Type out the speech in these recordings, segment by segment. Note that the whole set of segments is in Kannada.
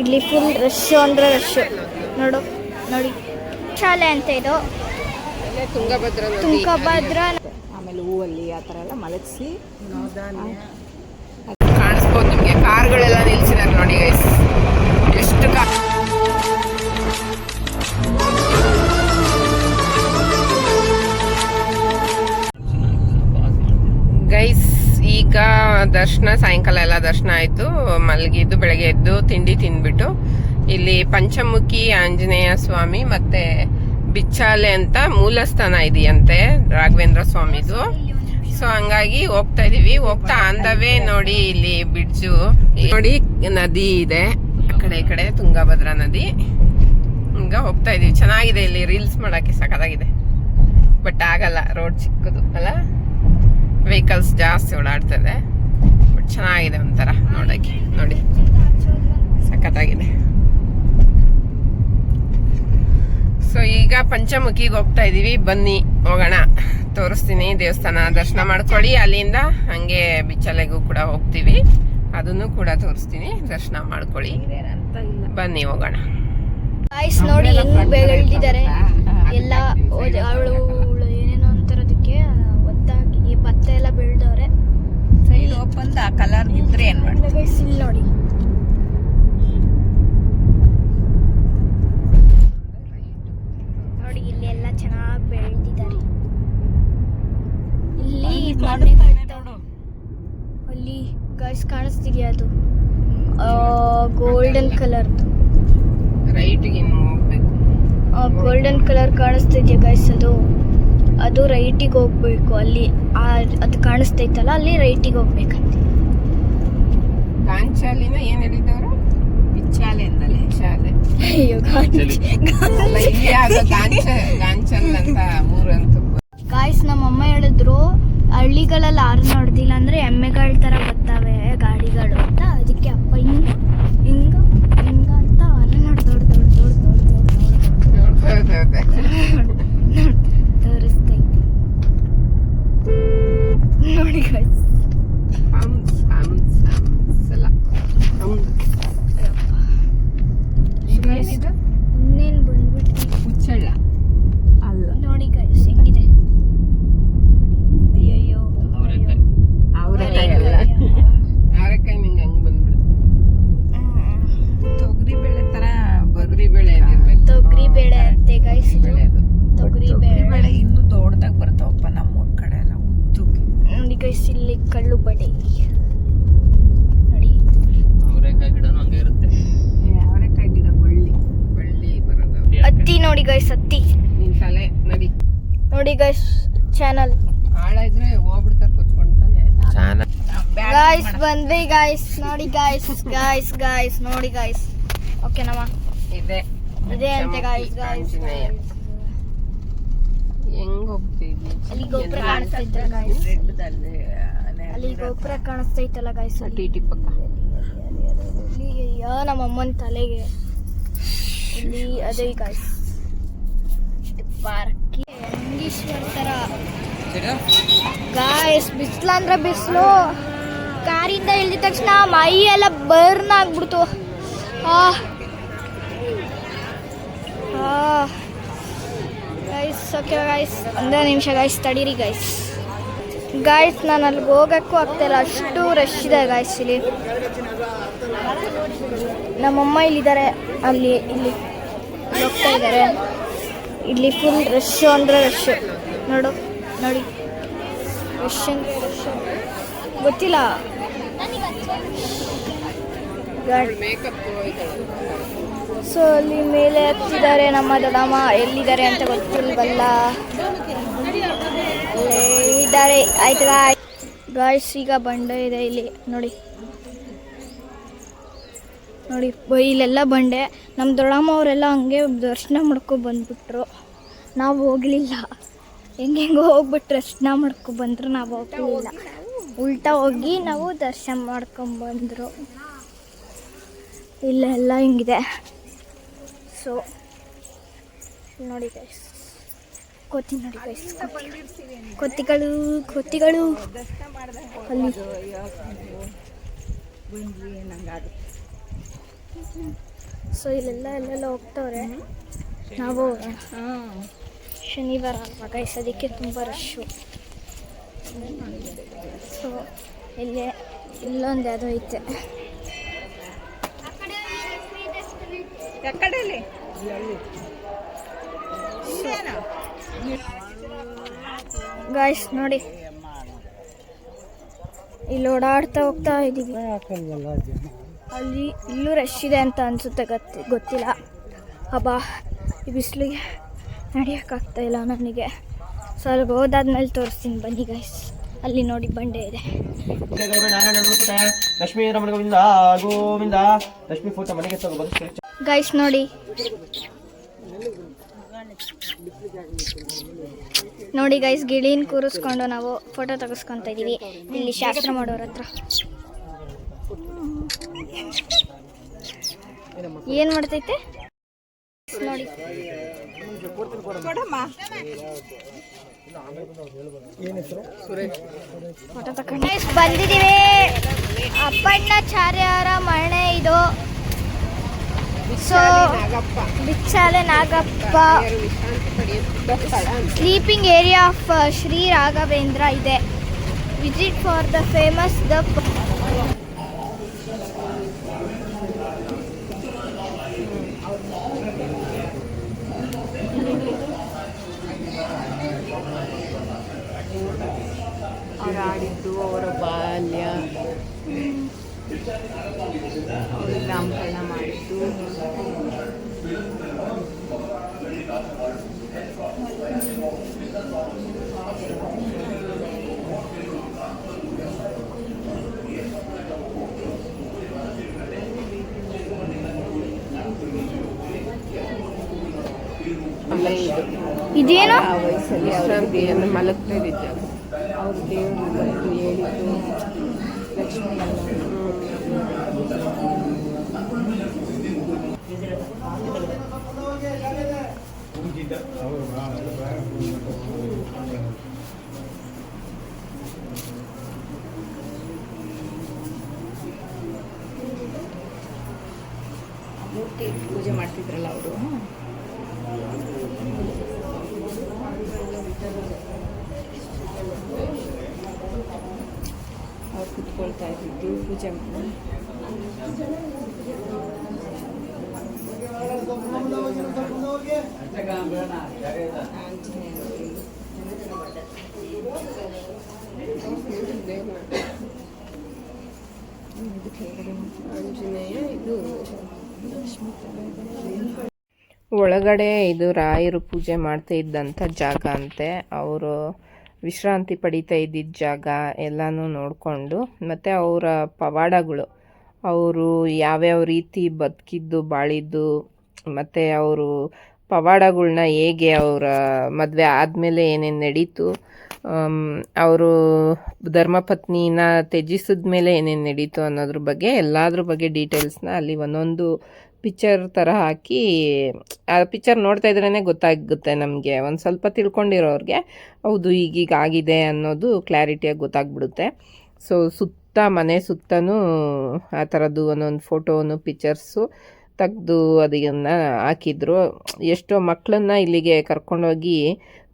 ಇಲ್ಲಿ ಫುಲ್ ರಶ್ ಅಂದ್ರೆ ರಶ್ ನೋಡು ನೋಡಿ. ಶಾಲೆ ಅಂತ ಇದು. ತುಂಗಭದ್ರ ಆಮೇಲೆ ಹೂವಲ್ಲಿ ಆ ತರ ಎಲ್ಲ ಮಲಗಿಸಿ. ಕಾಣಿಸ್ಬೋದು ನಿಮಗೆ. ಕಾರ್ಗಳೆಲ್ಲ ನಿಲ್ಸಿದ್ದಾರೆ ನೋಡಿ ಗೈಸ್ ದರ್ಶನ, ಸಾಯಂಕಾಲ ಎಲ್ಲ ದರ್ಶನ ಆಯ್ತು. ಮಲಗಿದ್ದು, ಬೆಳಗ್ಗೆ ಎದ್ದು ತಿಂಡಿ ತಿಂದ್ಬಿಟ್ಟು ಇಲ್ಲಿ ಪಂಚಮುಖಿ ಆಂಜನೇಯ ಸ್ವಾಮಿ ಮತ್ತೆ ಬಿಚ್ಚಾಲೆ ಅಂತ ಮೂಲಸ್ಥಾನ ಇದೆಯಂತೆ ರಾಘವೇಂದ್ರ ಸ್ವಾಮಿದು. ಸೊ ಹಂಗಾಗಿ ಹೋಗ್ತಾ ಇದೀವಿ. ಹೋಗ್ತಾ ಅಂದವೇ ನೋಡಿ ಇಲ್ಲಿ ಬಿಡ್ಜು ನೋಡಿ ನದಿ ಇದೆ. ಆ ಕಡೆ ಈ ಕಡೆ ತುಂಗಭದ್ರಾ ನದಿ. ಈಗ ಹೋಗ್ತಾ ಇದೀವಿ. ಚೆನ್ನಾಗಿದೆ ಇಲ್ಲಿ ರೀಲ್ಸ್ ಮಾಡಕ್ಕೆ, ಸಖತ್ತಾಗಿದೆ. ಬಟ್ ಆಗಲ್ಲ, ರೋಡ್ ಚಿಕ್ಕದು, ಅಲ್ಲ? ವೆಹಿಕಲ್ಸ್ ಜಾಸ್ತಿ ಓಡಾಡ್ತದೆ ಚೆನ್ನಾಗಿದೆ ಒಂಥರ ನೋಡೋಕ್ಕೆ ನೋಡಿ. ಸಖತ್ತಾಗಿದೆ. ಸೊ ಈಗ ಪಂಚಮುಖಿಗೆ ಹೋಗ್ತಾ ಇದ್ದೀವಿ ಬನ್ನಿ ಹೋಗೋಣ. ತೋರಿಸ್ತೀನಿ ದೇವಸ್ಥಾನ. ದರ್ಶನ ಮಾಡ್ಕೊಳ್ಳಿ. ಅಲ್ಲಿಂದ ಹಂಗೆ ಬಿಚ್ಚಲೆಗೂ ಕೂಡ ಹೋಗ್ತೀವಿ. ಅದನ್ನು ಕೂಡ ತೋರಿಸ್ತೀನಿ. ದರ್ಶನ ಮಾಡ್ಕೊಳ್ಳಿ. ಬನ್ನಿ ಹೋಗೋಣ. ನೋಡಿ ಬೆಳೆದಿದ್ದಾರೆ? ಎಲ್ಲ ಅವಳು ಏನೇನೋ ಅಂತಾರದಕ್ಕೆ ಒತ್ತಾಗಿ ಈ ಭತ್ತ ಎಲ್ಲ ಬೆಳೆದವ್ರೆ. ಸೈಡ್ ಓಪನ್ ಆ ಕಲರ್ ಇದ್ರೆ ಏನ್ ಮಾಡ್ತೀವಿ ನೋಡಿ. ನೋಡಿ ಇಲ್ಲಿ ಎಲ್ಲ ಚೆನ್ನಾಗಿ ಬೆಳೆದಿದ್ದಾರೆ. ಇಲ್ಲಿ ಮನೆ ಕಟ್ತಾವ್ರೆ. ಅಲ್ಲಿ ಗೈಸ್ ಕಾಣಿಸ್ತಿದ್ಯಾ ಅದು? ಗೋಲ್ಡನ್ ಕಲರ್ ರೈಟ್ ಹೋಗ್ಬೇಕು. ಗೋಲ್ಡನ್ ಕಲರ್ ಕಾಣಿಸ್ತಿದ್ಯಾ ಗೈಸ್ ಅದು? ಅದು ರೈಟಿಗೆ ಹೋಗ್ಬೇಕು ಅಲ್ಲಿ ಅದು ಕಾಣಿಸ್ತೈತಲ್ಲ ಅಲ್ಲಿ ರೈಟಿಗೆ ಹೋಗ್ಬೇಕಂತೆ ಗಾಂಚಾಲಿನ ಏನು ಹೇಳಿದವರು ಬಿಚ್ಚಾಲೆ ಅಂದಲೆ ಶಾಲೆ ಅಯ್ಯೋ ಗಾಂಚಲ್ ಅಂತ ಗಾಯ್ಸ್ ನಮ್ಮ ಅಮ್ಮ ಹೇಳಿದ್ರು ಹಳ್ಳಿಗಳಲ್ಲಿ ಆರು ನೋಡ್ದಿಲ್ಲ ಅಂದ್ರೆ ಎಮ್ಮೆಗಳ ತರ ಬರ್ತಾವೆ ಗಾಡಿಗಳು ಅಂತ ಅದಕ್ಕೆ ಅಪ್ಪ ಹಿಂಗ ಹಿಂಗ ಹಿಂಗ ಅಂತ ಆರು ನೋಡಿ ದೊಡ್ಡ ದೊಡ್ಡ ದೊಡ್ಡ ದೊಡ್ಡ ದೊಡ್ಡ Ось. ಗಾಯ್ಸ್ ಬಂದ್ವಿ ಗಾಯ್ಸ್ ನೋಡಿ ಗಾಯ್ಸ್ ಗಾಯ್ಸ್ ಗಾಯ್ಸ್ ನೋಡಿ ಗಾಯ್ಸ್ ಓಕೆ ನಮ್ಮ ಇದೆ. ಇದೆ ಅಂತೆ ಗಾಯ್ಸ್ ಗಾಯ್ಸ್. ಹೆಂಗ್ ಹೋಗ್ತಿದ್ವಿ? ಅಲ್ಲಿ ಗೋಪುರ ಕಾಣಿಸ್ತೈತಲ್ಲ ಗಾಯ್ಸ್ ಅಲ್ಲಿ ಗೋಪುರ ಕಾಣಿಸ್ತೈತಲ್ಲ ಗಾಯ್ಸ್ ಟಿ ಟಿ ಪಕ್ಕ. ಅಯ್ಯೋ ನಮ್ಮ ಅಮ್ಮನ ತಲೆಗೆ. ಇಲ್ಲಿ ಅದೇ ಗಾಯ್ಸ್ ಪಾರ್ಕಿ. ಅಂಗೀಶ್ವರ ತರ. ಗಾಯ್ಸ್ ಬಿಸಿಲು ಅಂದ್ರೆ ಬಿಸಿಲು. ಕಾರಿಂದ ಇಳಿದ ತಕ್ಷಣ ಮೈ ಎಲ್ಲ ಬರ್ನ್ ಆಗ್ಬಿಡ್ತು. ಗೈಸ್ ಓಕೆ ಗೈಸ್ ಒಂದೇ ನಿಮಿಷ ಗೈಸ್ ತಡೀರಿ ಗೈಸ್ ಗಾಯ್ಸ್ ನಾನು ಅಲ್ಲಿಗೆ ಹೋಗಕ್ಕೂ ಇಲ್ಲ. ಅಷ್ಟು ರಶ್ ಇದೆ ಗಾಯ್ಸ್ ಇಲ್ಲಿ. ನಮ್ಮಮ್ಮ ಇಲ್ಲಿದ್ದಾರೆ. ಅಲ್ಲಿ, ಇಲ್ಲಿ. ಹೋಗ್ತಾ ಇದ್ದಾರೆ. ಇಲ್ಲಿ ಫುಲ್ ರಶ್ ಅಂದರೆ ರಶ್ ನೋಡು, ನೋಡಿ. ರಶ್ ಗೊತ್ತಿಲ್ಲ. ಸೊ ಅಲ್ಲಿ ಮೇಲೆ ಹತ್ತಿದ್ದಾರೆ ನಮ್ಮ ದೊಡ್ಡಮ್ಮ. ಎಲ್ಲಿದ್ದಾರೆ ಅಂತ ಗೊತ್ತಿಲ್ವಲ್ಲ. ಅಲ್ಲೇ ಇದ್ದಾರೆ. ಆಯ್ತು ಗಾಯ್ಸ್ ಈಗ ಬಂಡೆ ಇದೆ ಇಲ್ಲಿ. ನೋಡಿ. ನೋಡಿ ಬ- ಇಲ್ಲೆಲ್ಲ ಬಂಡೆ. ನಮ್ಮ ದೊಡ್ಡಮ್ಮ ಅವರೆಲ್ಲ ಹಂಗೆ ದರ್ಶನ ಮಾಡ್ಕೊ ಬಂದ್ಬಿಟ್ರು. ನಾವು ಹೋಗಲಿಲ್ಲ. ಹೆಂಗೆ ಹೆಂಗೆ ಹೋಗ್ಬಿಟ್ಟು ದರ್ಶನ ಮಾಡ್ಕೊ ಬಂದ್ರು ನಾವು ಹೋಗಲಿಲ್ಲ. ಉಲ್ಟಾ ಹೋಗಿ ನಾವು ದರ್ಶನ ಮಾಡ್ಕೊಂಬಂದರು ಇಲ್ಲೆಲ್ಲ ಹಿಂಗಿದೆ. ಸೊ ನೋಡಿ ಗೈಸ್ ಕೋತಿ ನೋಡಿ ಗೈಸ್ ಕೋತಿಗಳು ಕೋತಿಗಳು. ಅಲ್ಲಿ. ಸೊ ಇಲ್ಲೆಲ್ಲ ಎಲ್ಲೆಲ್ಲ ಹೋಗ್ತವ್ರೆ. ನಾವು. ಶನಿವಾರ ಅಲ್ವಾ ಗೈಸ್ ಅದಕ್ಕೆ ತುಂಬ ರಶ್ಶು ಸೊ ಇಲ್ಲೇ ಇಲ್ಲೊಂದು ಯಾವುದೋ ಐತೆ. ಗಾಯ್ಸ್ ನೋಡಿ. ಇಲ್ಲಿ ಓಡಾಡ್ತಾ ಹೋಗ್ತಾ ಇದೀವಿ. ಅಲ್ಲಿ ಇಲ್ಲೂ ರಶ್ ಇದೆ ಅಂತ ಅನ್ಸುತ್ತೆ ಗೊತ್ತಿ ಗೊತ್ತಿಲ್ಲ. ಹಬ್ಬ ಈ ಬಿಸಿಲಿಗೆ ನಡೆಯೋಕ್ಕಾಗ್ತಾ ಇಲ್ಲ ನನಗೆ ಸೊ ಅಲ್ಲಿಗೆ ಹೋದಾದ್ಮೇಲೆ ತೋರಿಸ್ತೀನಿ ಬನ್ನಿ ಗೈಸ್ ಅಲ್ಲಿ ನೋಡಿ ಬಂಡೆ ಇದೆ. ಗೈಸ್ ನೋಡಿ. ನೋಡಿ ಗೈಸ್ ಗಿಳಿನ ಕೂರಿಸ್ಕೊಂಡು ನಾವು ಫೋಟೋ ತೆಗೆಸ್ಕೊಂತ ಇದೀವಿ. ಇಲ್ಲಿ ಶಾಸ್ತ್ರ ಮಾಡೋರ ಹತ್ರ. ಏನ್ ಮಾಡ್ತೈತೆ? ನೋಡಿ. ಕೊಡಮ್ಮ. ಅಪ್ಪಣ್ಣಾಚಾರ್ಯರ ಮನೆ ಇದು. So Bichale Nagappa. Sleeping area of Shri Raghavendra ಇದೆ. Visit for the famous the ಅವ್ರು ಆಡಿದ್ದು ಅವರ ಬಾಲ್ಯ ಅವ್ರು ನಾಮಕರಣ ಮಾಡಿದ್ದು ಅಲ್ಲೇ ಇದು ಇದೇನು ಆ ವಯಸ್ಸಲ್ಲಿ ಅವ್ರ ವಿಶ್ರಾಂತಿಯನ್ನು ಮಲಗ್ತಿದ್ದ ಅವ್ರ ದೇವರು ಹೇಳಿದ್ದು ಲಕ್ಷ್ಮೀ ಮೂರ್ತಿ ಪೂಜೆ ಮಾಡ್ತಿದ್ರಲ್ಲ ಅವ್ರು ಕುತ್ಕೊಳ್ತಾ ಇದ್ದಿದ್ದು ಪೂಜೆ ಮಾಡಿ ಒಳಗಡೆ ಇದು ರಾಯರು ಪೂಜೆ ಮಾಡ್ತಾ ಇದ್ದಂಥ ಜಾಗ ಅಂತೆ. ಅವರು ವಿಶ್ರಾಂತಿ ಪಡಿತಾ ಇದ್ದಿದ್ದ ಜಾಗ ಎಲ್ಲನೂ ನೋಡಿಕೊಂಡು ಮತ್ತು ಅವರ ಪವಾಡಗಳು. ಅವರು ಯಾವ್ಯಾವ ರೀತಿ ಬದುಕಿದ್ದು, ಬಾಳಿದ್ದು, ಮತ್ತು ಅವರು ಪವಾಡಗಳನ್ನ ಹೇಗೆ ಅವರ ಮದುವೆ ಆದಮೇಲೆ ಏನೇನು ನಡೀತು ಅವರು ಧರ್ಮಪತ್ನಿನ ತ್ಯಜಿಸಿದ ಮೇಲೆ ಏನೇನು ನಡೀತು ಅನ್ನೋದ್ರ ಬಗ್ಗೆ ಎಲ್ಲದ್ರ ಬಗ್ಗೆ ಡೀಟೇಲ್ಸ್ನ ಅಲ್ಲಿ ಒಂದೊಂದು ಪಿಕ್ಚರ್ ಥರ ಹಾಕಿ, ಆ ಪಿಕ್ಚರ್ ನೋಡ್ತಾ ಇದ್ರೇ ಗೊತ್ತಾಗುತ್ತೆ ನಮಗೆ. ಒಂದು ಸ್ವಲ್ಪ ತಿಳ್ಕೊಂಡಿರೋರಿಗೆ, ಹೌದು ಈಗೀಗ ಆಗಿದೆ ಅನ್ನೋದು ಕ್ಲಾರಿಟಿಯಾಗಿ ಗೊತ್ತಾಗ್ಬಿಡುತ್ತೆ. ಸೊ ಸುತ್ತ, ಮನೆ ಸುತ್ತನೂ ಆ ಥರದ್ದು ಒಂದೊಂದು ಫೋಟೋನು ಪಿಕ್ಚರ್ಸು ತೆಗೆದು ಅದನ್ನು ಹಾಕಿದ್ರು. ಎಷ್ಟೋ ಮಕ್ಕಳನ್ನ ಇಲ್ಲಿಗೆ ಕರ್ಕೊಂಡೋಗಿ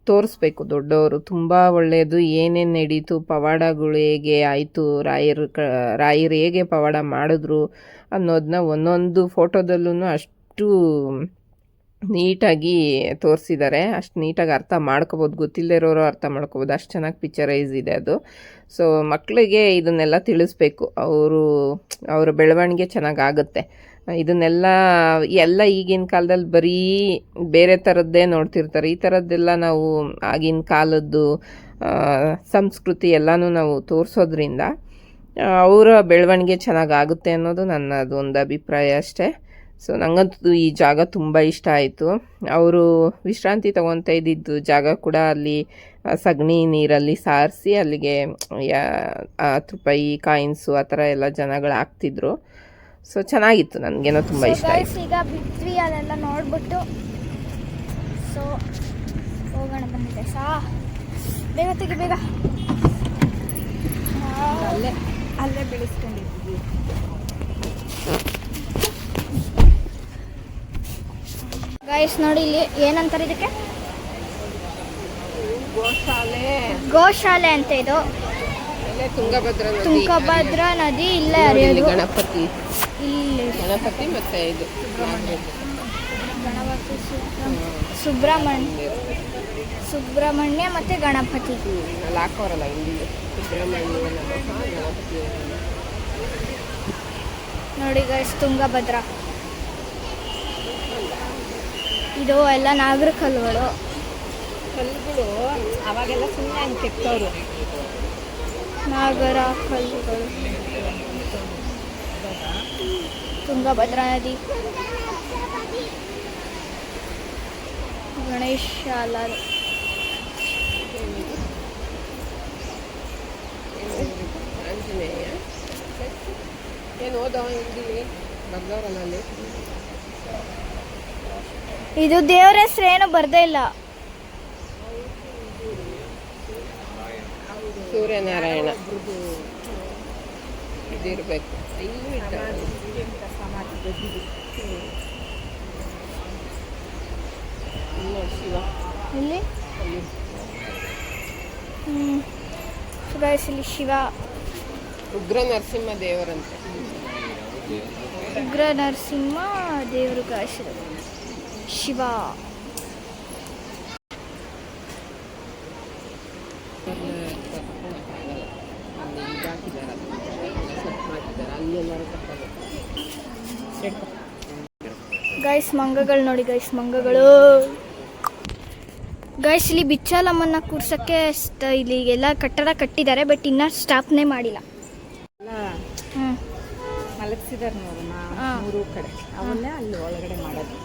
ತೋರಿಸ್ಬೇಕು ದೊಡ್ಡವರು. ತುಂಬ ಒಳ್ಳೆಯದು ಏನೇನು ನಡೀತು, ಪವಾಡಗಳು ಹೇಗೆ ಆಯಿತು, ರಾಯರು ಕ, ರಾಯರು ಹೇಗೆ ಪವಾಡ ಮಾಡಿದ್ರು ಅನ್ನೋದನ್ನ ಒಂದೊಂದು ಫೋಟೋದಲ್ಲೂ ಅಷ್ಟು ನೀಟಾಗಿ ತೋರಿಸಿದ್ದಾರೆ. ಅಷ್ಟು ನೀಟಾಗಿ ಅರ್ಥ ಮಾಡ್ಕೋಬೋದು. ಗೊತ್ತಿಲ್ಲದೆ ಇರೋರು ಅರ್ಥ ಮಾಡ್ಕೋಬೋದು. ಅಷ್ಟು ಚೆನ್ನಾಗಿ ಪಿಕ್ಚರೈಸ್ ಇದೆ ಅದು. ಸೊ ಮಕ್ಕಳಿಗೆ ಇದನ್ನೆಲ್ಲ ತಿಳಿಸ್ಬೇಕು. ಅವರು, ಅವರ ಬೆಳವಣಿಗೆ ಚೆನ್ನಾಗಿ ಆಗುತ್ತೆ. ಇದನ್ನೆಲ್ಲ, ಎಲ್ಲ ಈಗಿನ ಕಾಲದಲ್ಲಿ ಬರೀ ಬೇರೆ ಥರದ್ದೇ ನೋಡ್ತಿರ್ತಾರೆ. ಈ ಥರದ್ದೆಲ್ಲ ನಾವು ಆಗಿನ ಕಾಲದ್ದು ಸಂಸ್ಕೃತಿ ಎಲ್ಲನೂ ನಾವು ತೋರಿಸೋದ್ರಿಂದ ಅವರ ಬೆಳವಣಿಗೆ ಚೆನ್ನಾಗಾಗುತ್ತೆ ಅನ್ನೋದು ನನ್ನ ಅದೊಂದು ಅಭಿಪ್ರಾಯ ಅಷ್ಟೇ. ಸೊ ನನಗಂತೂ ಈ ಜಾಗ ತುಂಬ ಇಷ್ಟ ಆಯಿತು. ಅವರು ವಿಶ್ರಾಂತಿ ತಗೊತಾ ಇದ್ದಿದ್ದು ಜಾಗ ಕೂಡ ಅಲ್ಲಿ ಸಗಣಿ ನೀರಲ್ಲಿ ಸಾರಿಸಿ ಅಲ್ಲಿಗೆ ಯಾ- ಹತ್ತು ರೂಪಾಯಿ ಕಾಯಿನ್ಸು ಆ ಥರ ಎಲ್ಲ ಜನಗಳು ಹಾಕ್ತಿದ್ರು. ಸೊ ಚೆನ್ನಾಗಿತ್ತು. ನನಗೇನೋ ತುಂಬ ಇಷ್ಟ ಆಯಿತು. ಈಗ ಬಿಟ್ವಿ ಅದೆಲ್ಲ ನೋಡ್ಬಿಟ್ಟು. ಸೊ ಹೋಗೋಣ ಬಂದಿದೆ ಸಾ ಬೇಗ ತೆಗಿ ಬೇಗ. ಅಲ್ಲೇ. ಅಲ್ಲೇ ಬೆಳೆಸ್ಕೊಂಡಿದ್ವಿ ಗೈಸ್ ನೋಡಿ ಇಲ್ಲಿ ಏನಂತಾರೆ ಇದಕ್ಕೆ? ಗೋಶಾಲೆ. ಗೋಶಾಲೆ ಅಂತ ಇದು. ತುಂಗಭದ್ರಾ ನದಿ. ತುಂಗಭದ್ರಾ ನದಿ ಇಲ್ಲೇ ಹರಿಯೋದು. ಗಣಪತಿ. ಇಲ್ಲಿ ಗಣಪತಿ ಮತ್ತೆ ಇದು. ಗಣಪತಿ ಸುಬ್ರಹ್ಮ- ಸುಬ್ರಹ್ಮಣ್ಯ ಸುಬ್ರಹ್ಮಣ್ಯ ಮತ್ತೆ ಗಣಪತಿ. ಅಲ್ಲಿ ಹಾಕೋರಲ್ಲ ಇಲ್ಲಿ ಗಣಪತಿ ನೋಡಿ ಗೈಸ್ ತುಂಗಭದ್ರಾ ಇದು ಎಲ್ಲ ನಾಗರ ಕಲ್ಲುಗಳು. ಕಲ್ಲುಗಳು ಅವಾಗೆಲ್ಲ ಸುಮ್ಮನೆ ಹಂಗೆ ಕೆತ್ತವ್ರು ನಾಗರ ಕಲ್ಲುಗಳು. ತುಂಗಭದ್ರಾ ನದಿ. ಗಣೇಶ ಅಲಾರು ಆಂಜನೇಯ ಏನು ಓದೋ ಇಲ್ಲಿ? ಬರ್ದವ್ರಲ್ಲ ಇದು ದೇವರ ಹೆಸರು ಏನು ಬರ್ದೇ ಇಲ್ಲ. ಸೂರ್ಯನಾರಾಯಣ. ಇದಿರ್ಬೇಕು. ಶಿವ ಇಲ್ಲಿ ಹ್ಞೂ ಶಿವ. ಉಗ್ರ ನರಸಿಂಹ ದೇವರಂತೆ. ಉಗ್ರ ನರಸಿಂಹ ದೇವರು ಕಾಶಿರ. ಶಿವ. ಗೈಸ್ ಮಂಗಗಳು ನೋಡಿ ಗೈಸ್ ಮಂಗಗಳು. ಗೈಸ್ ಇಲ್ಲಿ ಬಿಚ್ಚಾಲಮ್ಮನ್ನ ಕೂರ್ಸಕ್ಕೆ ಇಲ್ಲಿ ಎಲ್ಲ ಕಟ್ಟಡ ಕಟ್ಟಿದ್ದಾರೆ ಬಟ್ ಇನ್ನ ಸ್ಟಾಪ್ನೇ ಮಾಡಿಲ್ಲ. ಮಲಗಿಸಿದಾರೆ ನೋಡೋಣ ಮೂರು ಕಡೆ. ಅವನ್ನೇ ಅಲ್ಲಿ ಒಳಗಡೆ ಮಾಡೋದು.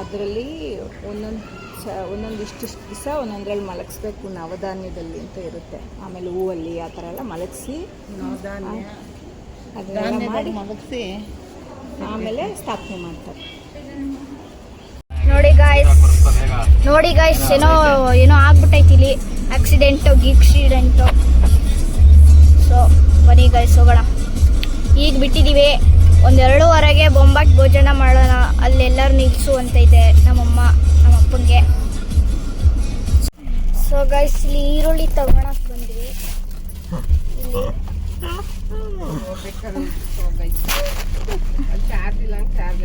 ಅದರಲ್ಲಿ ಒಂದೊಂದು ಸ ಒಂದೊಂದು ಇಷ್ಟಿಷ್ಟು ದಿವಸ ಒಂದೊಂದ್ರಲ್ಲಿ ಮಲಗಿಸ್ಬೇಕು ನವಧಾನ್ಯದಲ್ಲಿ ಅಂತ ಇರುತ್ತೆ. ಆಮೇಲೆ ಹೂವಲ್ಲಿ ಆ ಥರ ಎಲ್ಲ ಮಲಗಿಸಿ ಅದನ್ನೆಲ್ಲ ಮಾಡಿ ಮಲಗಿಸಿ. ಆಮೇಲೆ ಸ್ಥಾಪನೆ ಮಾಡ್ತಾರೆ. ನೋಡಿ ಗಾಯ್ಸ್ ನೋಡಿ ಗಾಯ್ಸ್ ಏನೋ ಏನೋ ಆಗ್ಬಿಟ್ಟೈತಿ ಇಲ್ಲಿ. ಆಕ್ಸಿಡೆಂಟು ಗಿಕ್ಸಿಡೆಂಟು ಸೊ ಬನ್ನಿ ಗಾಯ್ಸ್ ಹೋಗೋಣ. ಈಗ ಬಿಟ್ಟಿದ್ದೀವಿ ಒಂದೆರಡೂವರೆಗೆ ಬೊಂಬಾಟ್ ಭೋಜನ ಮಾಡೋಣ. ಅಲ್ಲೆಲ್ಲರೂ ನಿಲ್ಲಿಸು ಅಂತ ಇದೆ ನಮ್ಮಮ್ಮ ನಮ್ಮ ಅಪ್ಪಂಗೆ ಸೊ ಗೈಸ್ ಇಲ್ಲಿ ಈರುಳ್ಳಿ ತಗೊಳಕ್ ಬಂದ್ವಿ.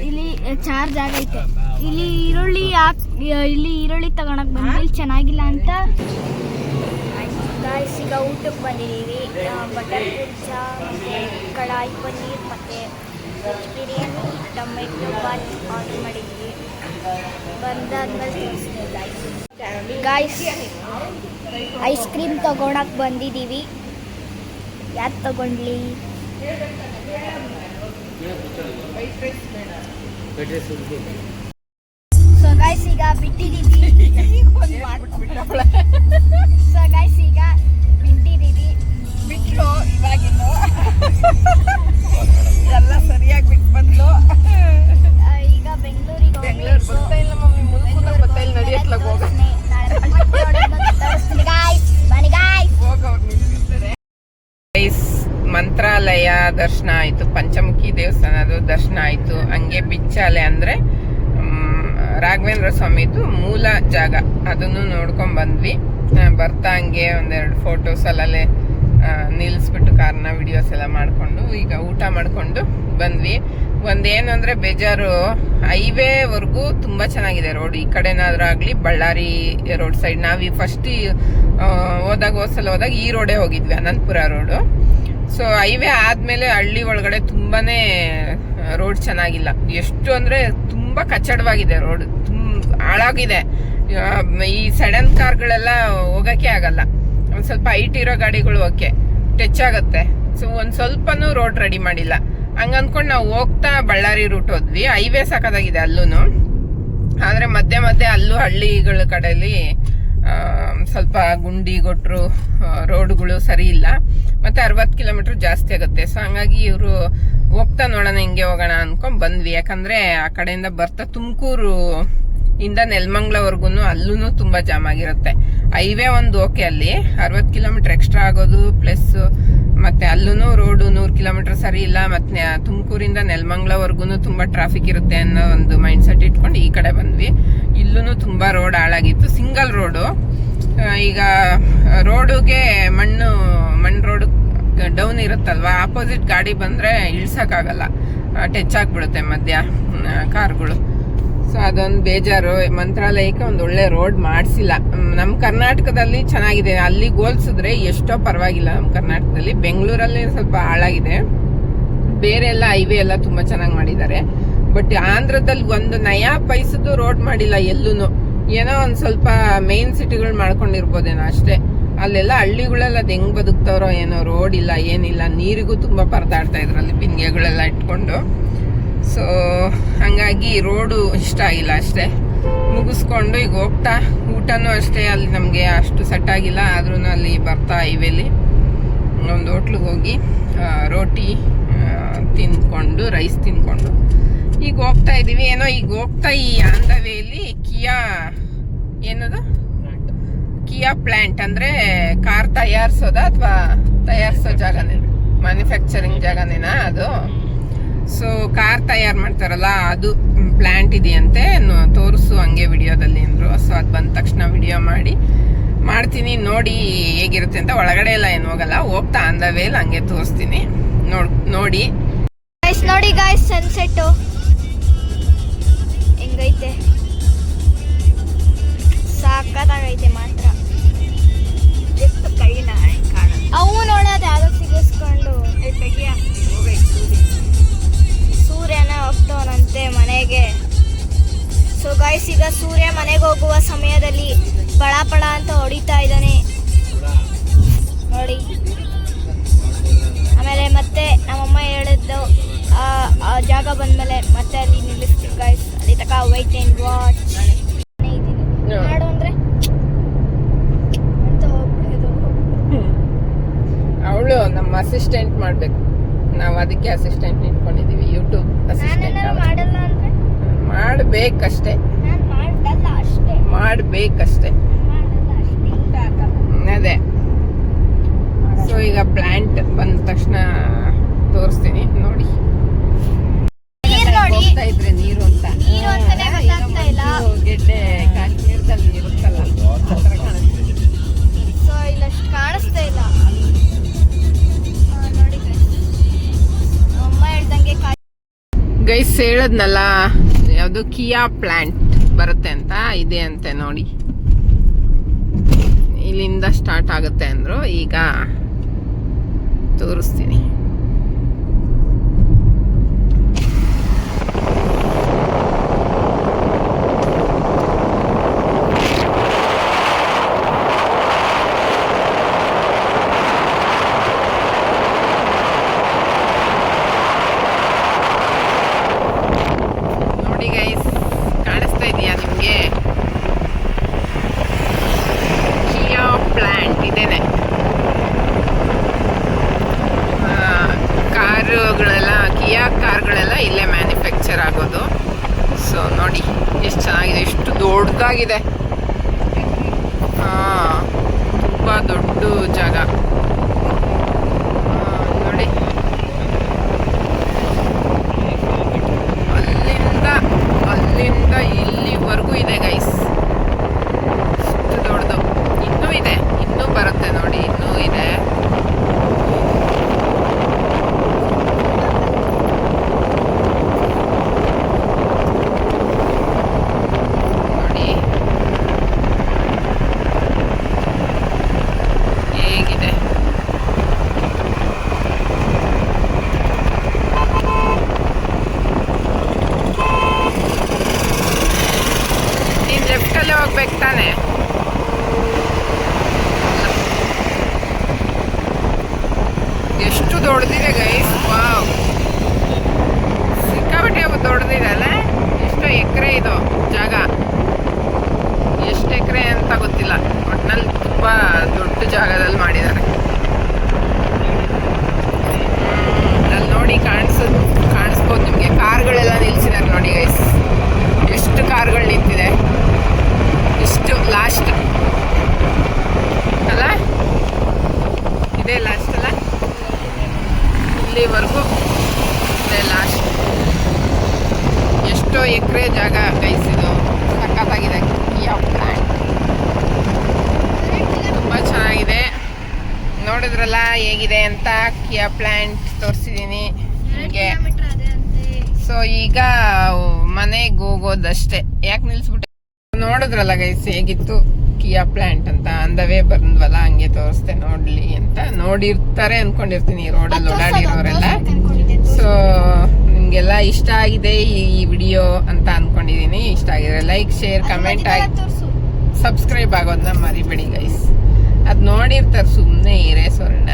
ಇಲ್ಲಿ ಚಾರ್ಜ್ ಆಗೈತೆ. ಇಲ್ಲಿ ಈರುಳ್ಳಿ ಇಲ್ಲಿ ಈರುಳ್ಳಿ ತಗೊಳಕ್ ಬಂದ್ವಿ. ಇಲ್ಲಿ ಚೆನ್ನಾಗಿಲ್ಲ ಅಂತ. ಗಾಯ್ಸ್ ಈಗ ಊಟಕ್ಕೆ ಬಂದಿದ್ದೀವಿ. ಬಟರ್ ಮತ್ತು ಕಡಾಯಿ ಪನ್ನೀರ್ ಮತ್ತು veg biryani tomato bath order ಮಾಡಿದ್ವಿ ಬಂದಾದ್ಮೇಲೆ ತೋರಿಸ್ತೀನಿ ಗಾಯ್ಸ್ ಐಸ್ ಕ್ರೀಮ್ ತಗೊಳಕ್ ಬಂದಿದ್ದೀವಿ. ಯಾರು ತಗೊಂಡ್ಲಿ? ಸೊ ಗಾಯ್ಸ್ ಈಗ ಬಿಟ್ಟಿದ್ದೀವಿ. ಸೊ ಗಾಯ್ಸ್ ಈಗ ಇವಾಗಿನ್ನು. ಎಲ್ಲ ಸರಿಯಾಗಿ ಬಿಟ್ಟು ಬಂದ್ಲು. ಈಗ ಬೆಂಗಳೂರಿಗೆ ಬೆಂಗಳೂರು ಬರ್ತಾ ಇಲ್ಲ ಮಮ್ಮಿ ಮುಲ್ಕುನ ಬರ್ತಾ ಇಲ್ಲ ನಡಿ ಅತ್ಲಾಗ ಹೋಗ. ಗೈಸ್ ಮಂತ್ರಾಲಯ ದರ್ಶನ ಆಯ್ತು. ಪಂಚಮುಖಿ ದೇವಸ್ಥಾನದ ದರ್ಶನ ಆಯ್ತು. ಹಂಗೆ ಬಿಚ್ಚಾಲೆ ಅಂದ್ರೆ ರಾಘವೇಂದ್ರ ಸ್ವಾಮಿದು ಮೂಲ ಜಾಗ. ಅದನ್ನು ನೋಡ್ಕೊಂಡ್ ಬಂದ್ವಿ. ಬರ್ತಾ ಹಂಗೆ ಒಂದೆರಡು ಫೋಟೋಸ್ ಅಲ್ಲಲ್ಲೇ ಆ, ನಿಲ್ಲಿಸ್ಬಿಟ್ಟು ಕಾರ್ನ ವಿಡಿಯೋಸ್ ಎಲ್ಲ ಮಾಡಿಕೊಂಡು, ಈಗ ಊಟ ಮಾಡಿಕೊಂಡು ಬಂದ್ವಿ. ಒಂದೇನು ಅಂದರೆ ಬೇಜಾರು ಹೈವೇವರೆಗೂ ತುಂಬ ಚೆನ್ನಾಗಿದೆ ರೋಡ್ ಈ ಕಡೆನಾದರೂ ಆಗಲಿ, ಬಳ್ಳಾರಿ ರೋಡ್ ಸೈಡ್ ನಾವು ಈ ಫಸ್ಟ್ ಹೋದಾಗ ಹೋದ್ಸಲ ಹೋದಾಗ ಈ ರೋಡೇ ಹೋಗಿದ್ವಿ, ಅನಂತಪುರ ರೋಡು ಸೊ ಹೈವೇ ಆದಮೇಲೆ ಹಳ್ಳಿ ಒಳಗಡೆ ತುಂಬಾ ರೋಡ್ ಚೆನ್ನಾಗಿಲ್ಲ. ಎಷ್ಟು ಅಂದರೆ ತುಂಬ ಕಚ್ಚಡವಾಗಿದೆ ರೋಡ್ ಹಾಳಾಗಿದೆ. ಈ ಸಡನ್ ಕಾರ್ಗಳೆಲ್ಲ ಹೋಗೋಕ್ಕೆ ಆಗಲ್ಲ. ಒಂದ್ ಸ್ವಲ್ಪ ಹೈಟ್ ಇರೋ ಗಾಡಿಗಳು ಓಕೆ ಟಚ್ ಆಗುತ್ತೆ. ಸೊ ಒಂದು ಸ್ವಲ್ಪನೂ ರೋಡ್ ರೆಡಿ ಮಾಡಿಲ್ಲ. ಹಂಗ ಅಂದ್ಕೊಂಡು ನಾವು ಹೋಗ್ತಾ ಬಳ್ಳಾರಿ ರೂಟ್ ಹೋದ್ವಿ. ಹೈವೇ ಸಾಕಾಗಿದೆ ಅಲ್ಲೂನು. ಆದರೆ ಮಧ್ಯೆ ಮಧ್ಯೆ ಅಲ್ಲೂ ಹಳ್ಳಿಗಳ ಕಡೆಯಲ್ಲಿ ಸ್ವಲ್ಪ ಗುಂಡಿ ಗೊಟ್ರು ರೋಡ್ಗಳು ಸರಿ ಇಲ್ಲ. ಮತ್ತೆ ಅರವತ್ತು ಕಿಲೋಮೀಟರ್ ಜಾಸ್ತಿ ಆಗುತ್ತೆ. ಸೊ ಹಂಗಾಗಿ ಇವರು ಹೋಗ್ತಾ ನೋಡೋಣ, ಹಿಂಗೆ ಹೋಗೋಣ ಅನ್ಕೊಂಡ್ ಬಂದ್ವಿ. ಯಾಕಂದ್ರೆ ಆ ಕಡೆಯಿಂದ ಬರ್ತಾ ತುಮಕೂರು ಇಂದ ನೆಲ್ಮಂಗ್ಲವರೆಗೂ ಅಲ್ಲೂ ತುಂಬಾ ಜಾಮ್ ಆಗಿರುತ್ತೆ. ಹೈವೇ ಒಂದು ಓಕೆ ಅಲ್ಲಿ. ಅರವತ್ತು ಕಿಲೋಮೀಟರ್ ಎಕ್ಸ್ಟ್ರಾ ಆಗೋದು, ಪ್ಲಸ್ ಮತ್ತೆ ಅಲ್ಲೂ ರೋಡು ನೂರು ಕಿಲೋಮೀಟರ್ ಸರಿ ಇಲ್ಲ, ಮತ್ತೆ ತುಮಕೂರಿಂದ ನೆಲ್ಮಂಗ್ಲವರೆಗೂ ತುಂಬಾ ಟ್ರಾಫಿಕ್ ಇರುತ್ತೆ ಅನ್ನೋ ಒಂದು ಮೈಂಡ್ ಸೆಟ್ ಇಟ್ಕೊಂಡು ಈ ಕಡೆ ಬಂದ್ವಿ. ಇಲ್ಲೂ ತುಂಬಾ ರೋಡ್ ಹಾಳಾಗಿತ್ತು. ಸಿಂಗಲ್ ರೋಡು ಈಗ ರೋಡುಗೆ ಮಣ್ಣು ಮಣ್ಣು ರೋಡ್ ಡೌನ್ ಇರುತ್ತಲ್ವಾ ಆಪೋಸಿಟ್ ಗಾಡಿ ಬಂದ್ರೆ ಇಳ್ಸಕ್ಕಾಗಲ್ಲ. ಟಚ್ ಆಗ್ಬಿಡುತ್ತೆ ಮಧ್ಯ ಕಾರ್ಗಳು. ಸೊ ಅದೊಂದು ಬೇಜಾರು. ಮಂತ್ರಾಲಯಕ್ಕೆ ಒಂದು ಒಳ್ಳೆ ರೋಡ್ ಮಾಡಿಸಿಲ್ಲ. ನಮ್ಮ ಕರ್ನಾಟಕದಲ್ಲಿ ಚೆನ್ನಾಗಿದೆ. ಅಲ್ಲಿ ಹೋಲ್ಸಿದ್ರೆ ಎಷ್ಟೋ ಪರವಾಗಿಲ್ಲ ನಮ್ಮ ಕರ್ನಾಟಕದಲ್ಲಿ. ಬೆಂಗಳೂರಲ್ಲಿ ಸ್ವಲ್ಪ ಹಾಳಾಗಿದೆ. ಬೇರೆ ಎಲ್ಲ ಹೈವೇ ಎಲ್ಲ ತುಂಬ ಚೆನ್ನಾಗಿ ಮಾಡಿದ್ದಾರೆ. ಬಟ್ ಆಂಧ್ರದಲ್ಲಿ ಒಂದು ನಯಾ ಪೈಸದ್ದು ರೋಡ್ ಮಾಡಿಲ್ಲ ಎಲ್ಲೂ ಏನೋ ಒಂದು ಸ್ವಲ್ಪ ಮೇನ್ ಸಿಟಿಗಳು ಮಾಡ್ಕೊಂಡಿರ್ಬೋದೇನೋ ಅಷ್ಟೇ. ಅಲ್ಲೆಲ್ಲ ಹಳ್ಳಿಗಳೆಲ್ಲ ಅದು ಹೆಂಗ್ ಬದುಕ್ತಾರೋ ಏನೋ ರೋಡ್ ಇಲ್ಲ, ಏನಿಲ್ಲ. ನೀರಿಗೂ ತುಂಬಾ ಪರದಾಡ್ತಾ ಇದ್ರಲ್ಲಿ ಬಿಂದಿಗೆಗಳೆಲ್ಲ ಇಟ್ಕೊಂಡು. ಸೊ ಹಂಗಾಗಿ ರೋಡು ಇಷ್ಟ ಆಗಿಲ್ಲ ಅಷ್ಟೇ. ಮುಗಿಸ್ಕೊಂಡು ಈಗ ಹೋಗ್ತಾ, ಊಟನೂ ಅಷ್ಟೇ ಅಲ್ಲಿ ನಮಗೆ ಅಷ್ಟು ಸೆಟ್ ಆಗಿಲ್ಲ ಆದ್ರೂ ಅಲ್ಲಿ ಬರ್ತಾ ಇವೆಲ್ಲಿ ಒಂದು ಹೋಟ್ಲಿಗೆ ಹೋಗಿ ರೋಟಿ ತಿಂದ್ಕೊಂಡು ರೈಸ್ ತಿಂದ್ಕೊಂಡು ಈಗ ಹೋಗ್ತಾ ಇದೀವಿ. ಏನೋ ಈಗ ಹೋಗ್ತಾ ಈ ಆನ್ ವೇಲಿ ಕಿಯಾ, ಏನದು? ಕಿಯಾ ಪ್ಲಾಂಟ್ ಅಂದ್ರೆ ಕಾರ್ ತಯಾರಿಸೋದ ಅಥವಾ ತಯಾರಿಸೋ ಜಾಗನೇ ಮ್ಯಾನುಫ್ಯಾಕ್ಚರಿಂಗ್ ಜಾಗನೇನಾ ಅದು? ಸೊ ಕಾರ್ ತಯಾರು ಮಾಡ್ತಾರಲ್ಲ ಅದು ಪ್ಲಾಂಟ್ ಇದೆಯಂತೆ ನ- ತೋರಿಸು ಹಂಗೆ ವಿಡಿಯೋದಲ್ಲಿ ಅಂದರು. ಸೊ ಅದು ಬಂದ ತಕ್ಷಣ ವಿಡಿಯೋ ಮಾಡಿ ಮಾಡ್ತೀನಿ ನೋಡಿ ಹೇಗಿರುತ್ತೆ ಅಂತ. ಒಳಗಡೆ ಎಲ್ಲ ಏನು ಹೋಗಲ್ಲ ಹೋಗ್ತಾ ಅಂದ ದ ವೇಲ್ ಹಂಗೆ ತೋರಿಸ್ತೀನಿ. ನೋಡ್ ನೋಡಿ. ನೋಡಿ ಗಾಯ್ಸ್ ಸನ್ಸೆಟ್ಟು ಹೆಂಗೈತೆ? ಸಾಕತ್ತಾಗೈತೆ ಮಾತ್ರ. ಅವು ನೋಡೋದು ಯಾರು ಸಿಗಿಸ್ಕೊಂಡು. ಸೂರ್ಯನ ಹೋಗ್ತವನಂತೆ ಮನೆಗೆ. ಸೊ ಗೈಸ್ ಈಗ ಸೂರ್ಯ ಮನೆಗೆ ಹೋಗುವ ಸಮಯದಲ್ಲಿ ಪಳ ಪಳ ಅಂತ ಹೊಡಿತಾ ಇದ್ದಾನೆ. ನೋಡಿ. ಆಮೇಲೆ ಮತ್ತೆ ನಮ್ಮಮ್ಮ ಹೇಳಿದ್ದು ಆ ಜಾಗ ಬಂದ್ಮೇಲೆ ಮತ್ತೆ ಅಲ್ಲಿ ನಿಲ್ಲಿಸ್ತೀವಿ ಗಾಯ್ಸ್ ಅಲ್ಲಿ ತಕ ವೈಟ್ ಆ್ಯಂಡ್ ವಾಚ್ ಇದೀನಿ ಅಂದ್ರೆ? ಅಂತ ಹೋಗ್ಬಿಡೋದು ಅವಳು ನಮ್ಮ ಅಸಿಸ್ಟೆಂಟ್ ಮಾಡ್ಬೇಕು. ನಾವು ಅದಕ್ಕೆ ಅಸಿಸ್ಟೆಂಟ್ ಇಟ್ಕೊಂಡಿದೀವಿ ಯೂಟ್ಯೂಬ್ ಅಸಿಸ್ಟೆಂಟ್ ಮಾಡ್ಬೇಕಷ್ಟೇ. ಮಾಡ್ಬೇಕಷ್ಟೇ. ಅದೇ. ಸೊ ಈಗ ಪ್ಲಾಂಟ್ ಬಂದ ತಕ್ಷಣ ತೋರಿಸ್ತೀನಿ. ಹೇಳದ್ನಲ್ಲ, ಯಾವುದು ಕಿಯಾ ಪ್ಲ್ಯಾಂಟ್ ಬರುತ್ತೆ ಅಂತ, ಇದೆ ಅಂತೆ ನೋಡಿ. ಇಲ್ಲಿಂದ ಸ್ಟಾರ್ಟ್ ಆಗುತ್ತೆ ಅಂದ್ರು, ಈಗ ತೋರಿಸ್ತೀನಿ. ದೊಡ್ಡದಿದೆ ಗೈಸ್ ವಾವ್ ಸಿಕ್ಕಾಪಟ್ಟೆ ದೊಡ್ಡದಿದೆ ಅಲ್ಲ? ಎಷ್ಟು ಎಕರೆ ಇದು ಜಾಗ. ಎಷ್ಟು ಎಕರೆ ಅಂತ ಗೊತ್ತಿಲ್ಲ. ಒಟ್ನಲ್ಲಿ ತುಂಬ ದೊಡ್ಡ ಜಾಗದಲ್ಲಿ ಮಾಡಿದ್ದಾರೆ. ಅಲ್ಲಿ ನೋಡಿ ಕಾಣಿಸ್, ಕಾಣಿಸ್ಬೋದು ನಿಮಗೆ. ಕಾರ್ಗಳೆಲ್ಲ ನಿಲ್ಸಿದ್ದಾರೆ ನೋಡಿ ಗೈಸ್ ಎಷ್ಟು ಕಾರ್ಗಳು ನಿಂತಿದೆ. ಇಷ್ಟು ಲಾಸ್ಟ್ ಅಲ್ಲ? ಇದೇ ಲಾಸ್ಟ್ ಅಲ್ಲ? ಎಷ್ಟೋ ಎಕರೆ ಜಾಗ ಕೈಸಿದ್ದು ಸಖತ್ತಾಗಿದೆ. ಯಾವ ಪ್ಲ್ಯಾಂಟ್ ತುಂಬ ಚೆನ್ನಾಗಿದೆ. ನೋಡಿದ್ರಲ್ಲ ಹೇಗಿದೆ ಅಂತ ಕಿಯಾ ಪ್ಲಾಂಟ್ ತೋರಿಸಿದ್ದೀನಿ ನಿಮಗೆ. ಸೊ ಈಗ ಮನೆಗೆ ಹೋಗೋದಷ್ಟೇ. ಯಾಕೆ ನಿಲ್ಸ್ಬಿಟ್ಟೆ? ನೋಡಿದ್ರಲ್ಲ ಗೈಸ್ ಹೇಗಿತ್ತು? ಕಿಯಾ ಪ್ಲಾಂಟ್ ಅಂತ ಅಂದವೇ ಬಂದ್ವಲ್ಲ ಹಂಗೆ ತೋರಿಸ್ತೆ ನೋಡ್ಲಿ ಅಂತ. ನೋಡಿರ್ತಾರೆ ಅನ್ಕೊಂಡಿರ್ತೀನಿ ರೋಡಲ್ಲಿ ಓಡಾಡಿರೋರೆಲ್ಲ. ಸೊ ನಿಮ್ಗೆಲ್ಲ ಇಷ್ಟ ಆಗಿದೆ ಈ ವಿಡಿಯೋ ಅಂತ ಅನ್ಕೊಂಡಿದೀನಿ ಇಷ್ಟ ಆಗಿದ್ರೆ ಲೈಕ್ ಶೇರ್ ಕಮೆಂಟ್ ಆಗಿ. ಸಬ್ಸ್ಕ್ರೈಬ್ ಆಗೋದನ್ನ ಮರಿಬೇಡಿ ಗೈಸ್ ಅದ್ ನೋಡಿರ್ತಾರೆ ಸುಮ್ಮನೆ ಇರೇ ಸ್ವರ್ಣ